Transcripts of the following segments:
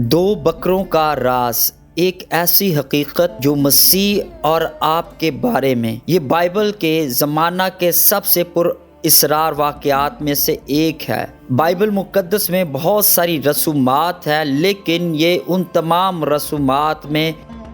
دو بکروں کا راز، ایک ایسی حقیقت جو مسیح اور آپ کے بارے میں۔ یہ بائبل کے زمانہ کے سب سے پر اسرار واقعات میں سے ایک ہے۔ بائبل مقدس میں بہت ساری رسومات ہیں، لیکن یہ ان تمام رسومات میں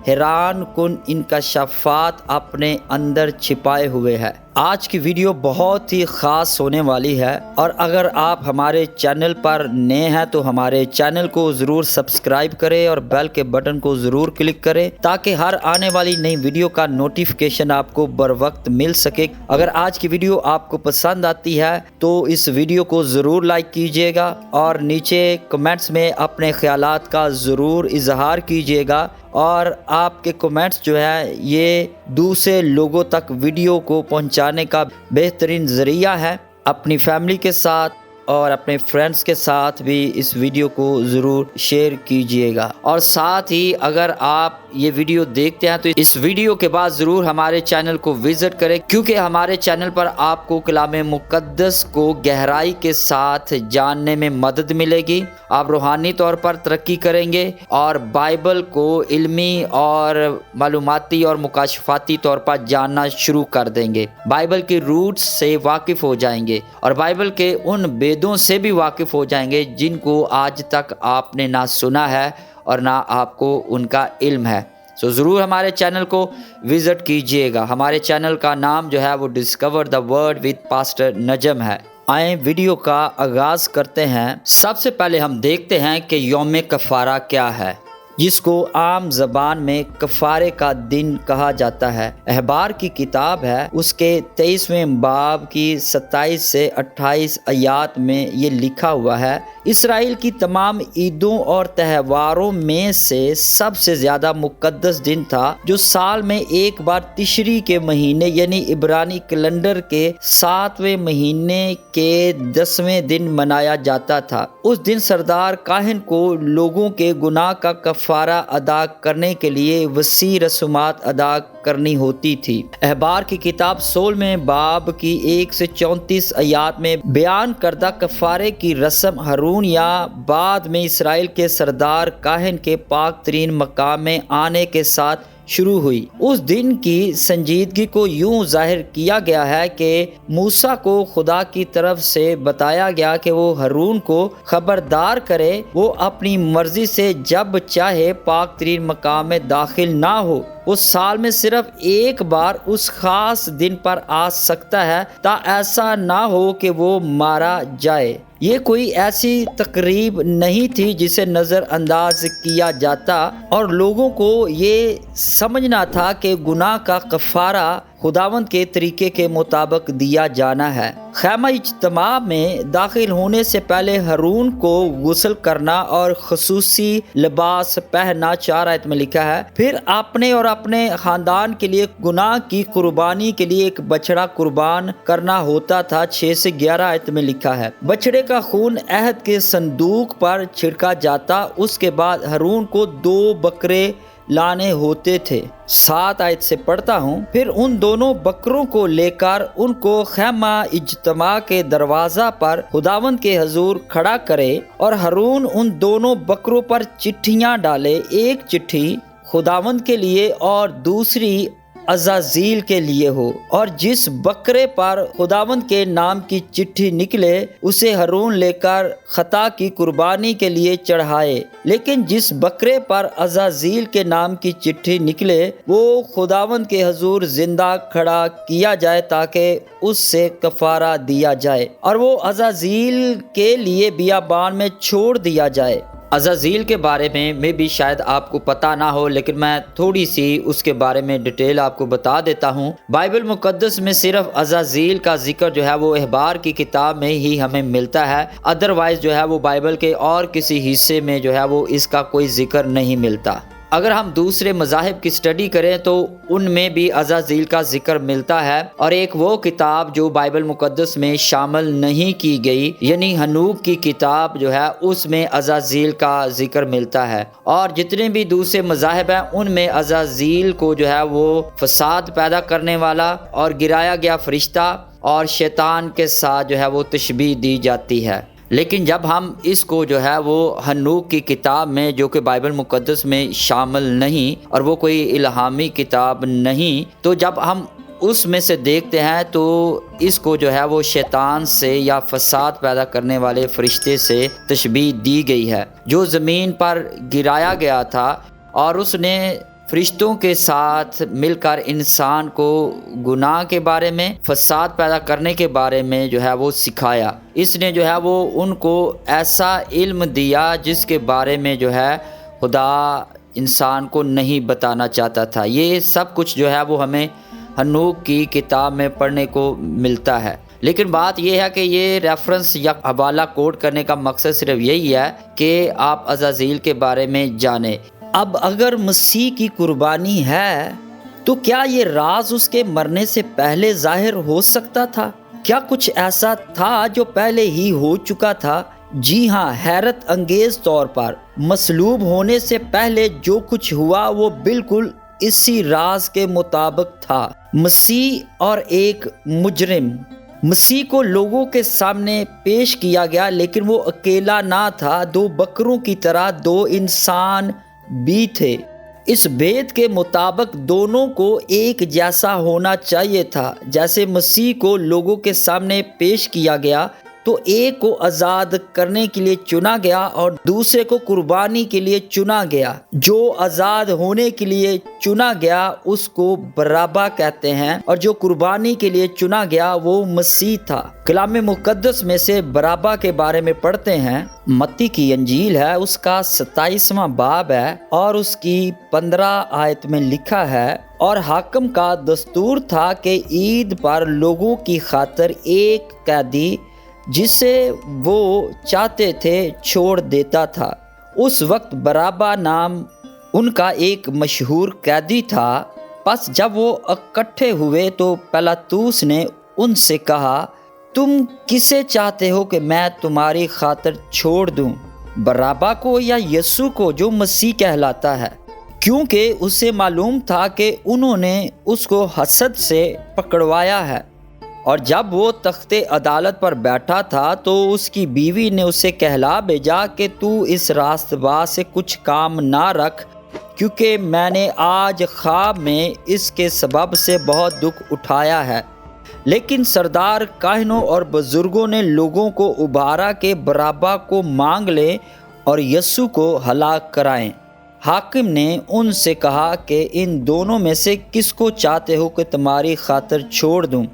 حیران کن ان کا شفات اپنے اندر چھپائے ہوئے ہے۔ آج کی ویڈیو بہت ہی خاص ہونے والی ہے اور اگر آپ ہمارے چینل پر نئے ہیں تو ہمارے چینل کو ضرور سبسکرائب کریں اور بیل کے بٹن کو ضرور کلک کریں تاکہ ہر آنے والی نئی ویڈیو کا نوٹیفکیشن آپ کو بر وقت مل سکے۔ اگر آج کی ویڈیو آپ کو پسند آتی ہے تو اس ویڈیو کو ضرور لائک کیجیے گا اور نیچے کمنٹس میں اپنے خیالات کا ضرور اظہار کیجیے گا۔ اور آپ کے کومنٹس جو ہے یہ دوسرے لوگوں تک ویڈیو کو پہنچانے کا بہترین ذریعہ ہے۔ اپنی فیملی کے ساتھ اور اپنے فرینڈس کے ساتھ بھی اس ویڈیو کو ضرور شیئر کیجیے گا۔ اور ساتھ ہی اگر آپ یہ ویڈیو دیکھتے ہیں تو اس ویڈیو کے بعد ضرور ہمارے چینل کو وزٹ کریں، کیونکہ ہمارے چینل پر آپ کو کلام مقدس کو گہرائی کے ساتھ جاننے میں مدد ملے گی۔ آپ روحانی طور پر ترقی کریں گے اور بائبل کو علمی اور معلوماتی اور مکاشفاتی طور پر جاننا شروع کر دیں گے۔ بائبل کے روٹس سے واقف ہو جائیں گے اور بائبل کے ان بے ویدوں سے بھی واقف ہو جائیں گے جن کو آج تک آپ نے نہ سنا ہے اور نہ آپ کو ان کا علم ہے۔ سو ضرور ہمارے چینل کو وزٹ کیجیے گا۔ ہمارے چینل کا نام جو ہے وہ discover the word with pastor Najm ہے۔ آئیں ویڈیو کا آغاز کرتے ہیں۔ سب سے پہلے ہم دیکھتے ہیں کہ یوم کفارہ کیا ہے۔ جس کو عام زبان میں کفارے کا دن کہا جاتا ہے۔ احبار کی کتاب ہے۔ اس کے تیئیسویں باب کی ستائیس سے اٹھائیس آیات میں یہ لکھا ہوا ہے۔ اسرائیل کی تمام عیدوں اور تہواروں میں سے سب سے زیادہ مقدس دن تھا، جو سال میں ایک بار تشری کے مہینے یعنی عبرانی کیلنڈر کے ساتویں مہینے کے دسویں دن منایا جاتا تھا۔ اس دن سردار کاہن کو لوگوں کے گناہ کا کف کفارہ ادا کرنے کے لیے وسیع رسومات ادا کرنی ہوتی تھی۔ احبار کی کتاب سول میں باب کی ایک سے چونتیس آیات میں بیان کردہ کفارے کی رسم ہرون یا بعد میں اسرائیل کے سردار کاہن کے پاک ترین مقام میں آنے کے ساتھ شروع ہوئی۔ اس دن کی سنجیدگی کو یوں ظاہر کیا گیا ہے کہ موسا کو خدا کی طرف سے بتایا گیا کہ وہ ہرون کو خبردار کرے، وہ اپنی مرضی سے جب چاہے پاک ترین مقام میں داخل نہ ہو۔ اس سال میں صرف ایک بار اس خاص دن پر آ سکتا ہے، تا ایسا نہ ہو کہ وہ مارا جائے۔ یہ کوئی ایسی تقریب نہیں تھی جسے نظر انداز کیا جاتا اور لوگوں کو یہ سمجھنا تھا کہ گناہ کا کفارہ خداوند کے طریقے کے مطابق دیا جانا ہے۔ خیمہ اجتماع میں داخل ہونے سے پہلے ہرون کو غسل کرنا اور خصوصی لباس پہننا چار آیت میں لکھا ہے۔ پھر اپنے اور اپنے خاندان کے لیے گناہ کی قربانی کے لیے ایک بچڑا قربان کرنا ہوتا تھا، چھ سے گیارہ آیت میں لکھا ہے۔ بچڑے کا خون عہد کے صندوق پر چھڑکا جاتا، اس کے بعد ہرون کو دو بکرے لانے ہوتے تھے۔ سات آیت سے پڑھتا ہوں۔ پھر ان دونوں بکروں کو لے کر ان کو خیمہ اجتماع کے دروازہ پر خداون کے حضور کھڑا کرے اور ہرون ان دونوں بکروں پر چٹھیاں ڈالے۔ ایک چٹھی خداوند کے لیے اور دوسری ازازیل کے لیے ہو۔ اور جس بکرے پر خداوند کے نام کی چٹھی نکلے، اسے ہرون لے کر خطا کی قربانی کے لیے چڑھائے۔ لیکن جس بکرے پر ازازیل کے نام کی چٹھی نکلے، وہ خداوند کے حضور زندہ کھڑا کیا جائے تاکہ اس سے کفارہ دیا جائے۔ اور وہ ازازیل کے لیے بیابان میں چھوڑ دیا جائے۔ عزازیل کے بارے میں میں بھی شاید آپ کو پتہ نہ ہو، لیکن میں تھوڑی سی اس کے بارے میں ڈیٹیل آپ کو بتا دیتا ہوں۔ بائبل مقدس میں صرف عزازیل کا ذکر جو ہے وہ احبار کی کتاب میں ہی ہمیں ملتا ہے ادروائز جو ہے وہ بائبل کے اور کسی حصے میں جو ہے وہ اس کا کوئی ذکر نہیں ملتا۔ اگر ہم دوسرے مذاہب کی سٹڈی کریں تو ان میں بھی عزازیل کا ذکر ملتا ہے اور ایک وہ کتاب جو بائبل مقدس میں شامل نہیں کی گئی یعنی حنوب کی کتاب جو ہے، اس میں عزازیل کا ذکر ملتا ہے۔ اور جتنے بھی دوسرے مذاہب ہیں، ان میں عزازیل کو جو ہے، وہ فساد پیدا کرنے والا اور گرایا گیا فرشتہ اور شیطان کے ساتھ جو ہے، وہ تشبیح دی جاتی ہے۔ لیکن جب ہم اس کو جو ہے وہ ہنوک کی کتاب میں جو کہ بائبل مقدس میں شامل نہیں اور وہ کوئی الہامی کتاب نہیں، تو جب ہم اس میں سے دیکھتے ہیں تو اس کو جو ہے وہ شیطان سے یا فساد پیدا کرنے والے فرشتے سے تشبیح دی گئی ہے۔ جو زمین پر گرایا گیا تھا اور اس نے فرشتوں کے ساتھ مل کر انسان کو گناہ کے بارے میں، فساد پیدا کرنے کے بارے میں جو ہے وہ سکھایا۔ اس نے جو ہے وہ ان کو ایسا علم دیا جس کے بارے میں جو ہے خدا انسان کو نہیں بتانا چاہتا تھا۔ یہ سب کچھ جو ہے وہ ہمیں ہنوک کی کتاب میں پڑھنے کو ملتا ہے۔ لیکن بات یہ ہے کہ یہ ریفرنس یا حوالہ کوڈ کرنے کا مقصد صرف یہی ہے کہ آپ عزازیل کے بارے میں جانیں۔ اب اگر مسیح کی قربانی ہے، تو کیا یہ راز اس کے مرنے سے پہلے ظاہر ہو سکتا تھا؟ کیا کچھ ایسا تھا جو پہلے ہی ہو چکا تھا؟ جی ہاں حیرت انگیز طور پر۔ مسلوب ہونے سے پہلے جو کچھ ہوا، وہ بالکل اسی راز کے مطابق تھا۔ مسیح اور ایک مجرم۔ مسیح کو لوگوں کے سامنے پیش کیا گیا، لیکن وہ اکیلا نہ تھا۔ دو بکروں کی طرح دو انسان بھی تھے۔ اس بید کے مطابق دونوں کو ایک جیسا ہونا چاہیے تھا، جیسے مسیح کو لوگوں کے سامنے پیش کیا گیا۔ تو ایک کو آزاد کرنے کے لیے چنا گیا اور دوسرے کو قربانی کے لیے چنا گیا۔ جو آزاد ہونے کے لیے چنا گیا، اس کو برابا کہتے ہیں۔ اور جو قربانی کے لیے چنا گیا، وہ مسیح تھا۔ کلام مقدس میں سے برابا کے بارے میں پڑھتے ہیں۔ متی کی انجیل ہے، اس کا ستائیسواں باب ہے۔ اور اس کی پندرہ آیت میں لکھا ہے، اور حاکم کا دستور تھا کہ عید پر لوگوں کی خاطر ایک قیدی جسے وہ چاہتے تھے چھوڑ دیتا تھا۔ اس وقت برابا نام ان کا ایک مشہور قیدی تھا۔ پس جب وہ اکٹھے ہوئے تو پلاتوس نے ان سے کہا، تم کسے چاہتے ہو کہ میں تمہاری خاطر چھوڑ دوں؟ برابا کو یا یسو کو جو مسیح کہلاتا ہے؟ کیونکہ اسے معلوم تھا کہ انہوں نے اس کو حسد سے پکڑوایا ہے۔ اور جب وہ تخت عدالت پر بیٹھا تھا تو اس کی بیوی نے اسے کہلا بھیجا کہ تو اس راست با سے کچھ کام نہ رکھ، کیونکہ میں نے آج خواب میں اس کے سبب سے بہت دکھ اٹھایا ہے۔ لیکن سردار کاہنوں اور بزرگوں نے لوگوں کو ابھارا کے برابا کو مانگ لیں اور یسو کو ہلاک کرائیں۔ حاکم نے ان سے کہا کہ ان دونوں میں سے کس کو چاہتے ہو کہ تمہاری خاطر چھوڑ دوں؟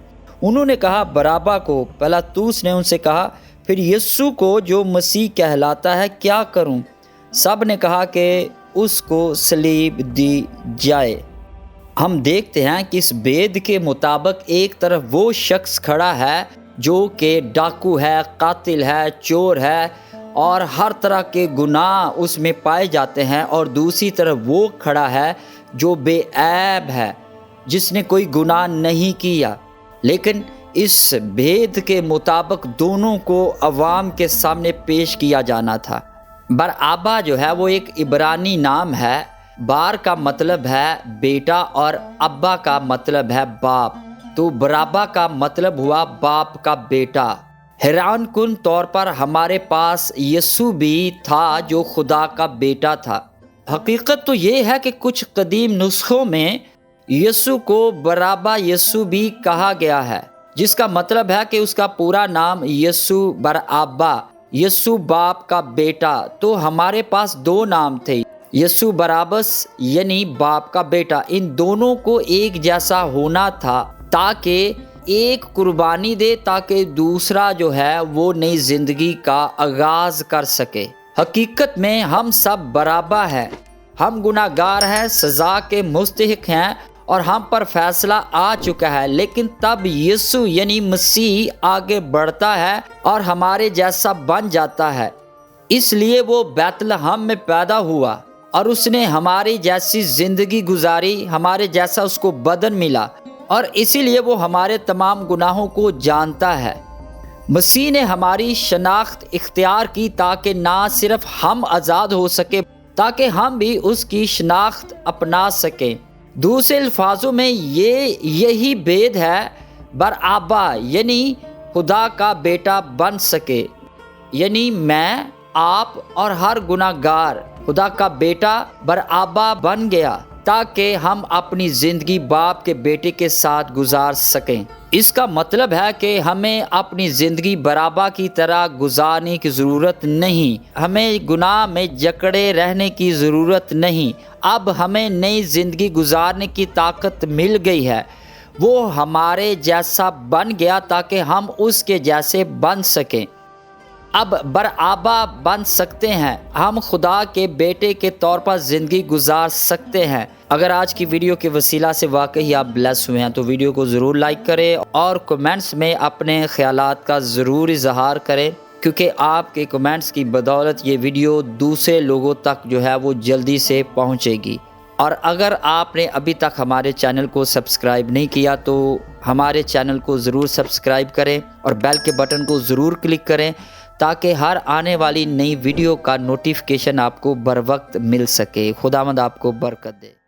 انہوں نے کہا، برابا کو، پلاتوس نے ان سے کہا، پھر یسو کو جو مسیح کہلاتا ہے، کیا کروں؟ سب نے کہا کہ اس کو سلیب دی جائے۔ ہم دیکھتے ہیں کہ اس بید کے مطابق ایک طرف وہ شخص کھڑا ہے جو کہ ڈاکو ہے، قاتل ہے، چور ہے، اور ہر طرح کے گناہ اس میں پائے جاتے ہیں، اور دوسری طرف وہ کھڑا ہے جو بے عیب ہے، جس نے کوئی گناہ نہیں کیا۔ لیکن اس بھید کے مطابق دونوں کو عوام کے سامنے پیش کیا جانا تھا۔ بر آبا جو ہے وہ ایک عبرانی نام ہے۔ بار کا مطلب ہے بیٹا اور ابا کا مطلب ہے باپ۔ تو برابا کا مطلب ہوا باپ کا بیٹا۔ حیران کن طور پر ہمارے پاس یسو بھی تھا جو خدا کا بیٹا تھا۔ حقیقت تو یہ ہے کہ کچھ قدیم نسخوں میں یسو کو برابا یسو بھی کہا گیا ہے، جس کا مطلب ہے کہ اس کا پورا نام یسو برآبا یسو باپ کا بیٹا۔ تو ہمارے پاس دو نام تھے، یسو برابس یعنی باپ کا بیٹا۔ ان دونوں کو ایک جیسا ہونا تھا تاکہ ایک قربانی دے، تاکہ دوسرا جو ہے وہ نئی زندگی کا آغاز کر سکے۔ حقیقت میں ہم سب برابا ہے ہم گناہ گار ہیں، سزا کے مستحق ہیں۔ اور ہم پر فیصلہ آ چکا ہے، لیکن تب یسو یعنی مسیح آگے بڑھتا ہے اور ہمارے جیسا بن جاتا ہے۔ اس لیے وہ بیت الحم میں پیدا ہوا اور اس نے ہماری جیسی زندگی گزاری، ہمارے جیسا اس کو بدن ملا اور اسی لیے وہ ہمارے تمام گناہوں کو جانتا ہے۔ مسیح نے ہماری شناخت اختیار کی تاکہ نہ صرف ہم آزاد ہو سکے، تاکہ ہم بھی اس کی شناخت اپنا سکیں۔ دوسرے الفاظوں میں یہ یہی بید ہے، بر آبا یعنی خدا کا بیٹا بن سکے۔ یعنی میں، آپ اور ہر گناہ گار خدا کا بیٹا برآبا بن گیا تاکہ ہم اپنی زندگی باپ کے بیٹے کے ساتھ گزار سکیں۔ اس کا مطلب ہے کہ ہمیں اپنی زندگی برابا کی طرح گزارنے کی ضرورت نہیں۔ ہمیں گناہ میں جکڑے رہنے کی ضرورت نہیں۔ اب ہمیں نئی زندگی گزارنے کی طاقت مل گئی ہے۔ وہ ہمارے جیسا بن گیا تاکہ ہم اس کے جیسے بن سکیں۔ اب برآبا بن سکتے ہیں۔ ہم خدا کے بیٹے کے طور پر زندگی گزار سکتے ہیں۔ اگر آج کی ویڈیو کے وسیلہ سے واقعی آپ بلیس ہوئے ہیں تو ویڈیو کو ضرور لائک کریں اور کومنٹس میں اپنے خیالات کا ضرور اظہار کریں۔ کیونکہ آپ کے کومنٹس کی بدولت یہ ویڈیو دوسرے لوگوں تک جو ہے وہ جلدی سے پہنچے گی۔ اور اگر آپ نے ابھی تک ہمارے چینل کو سبسکرائب نہیں کیا تو ہمارے چینل کو ضرور سبسکرائب کریں اور بیل کے بٹن کو ضرور کلک کریں۔ تاکہ ہر آنے والی نئی ویڈیو کا نوٹیفکیشن آپ کو بر وقت مل سکے۔ خدا مند آپ کو برکت دے۔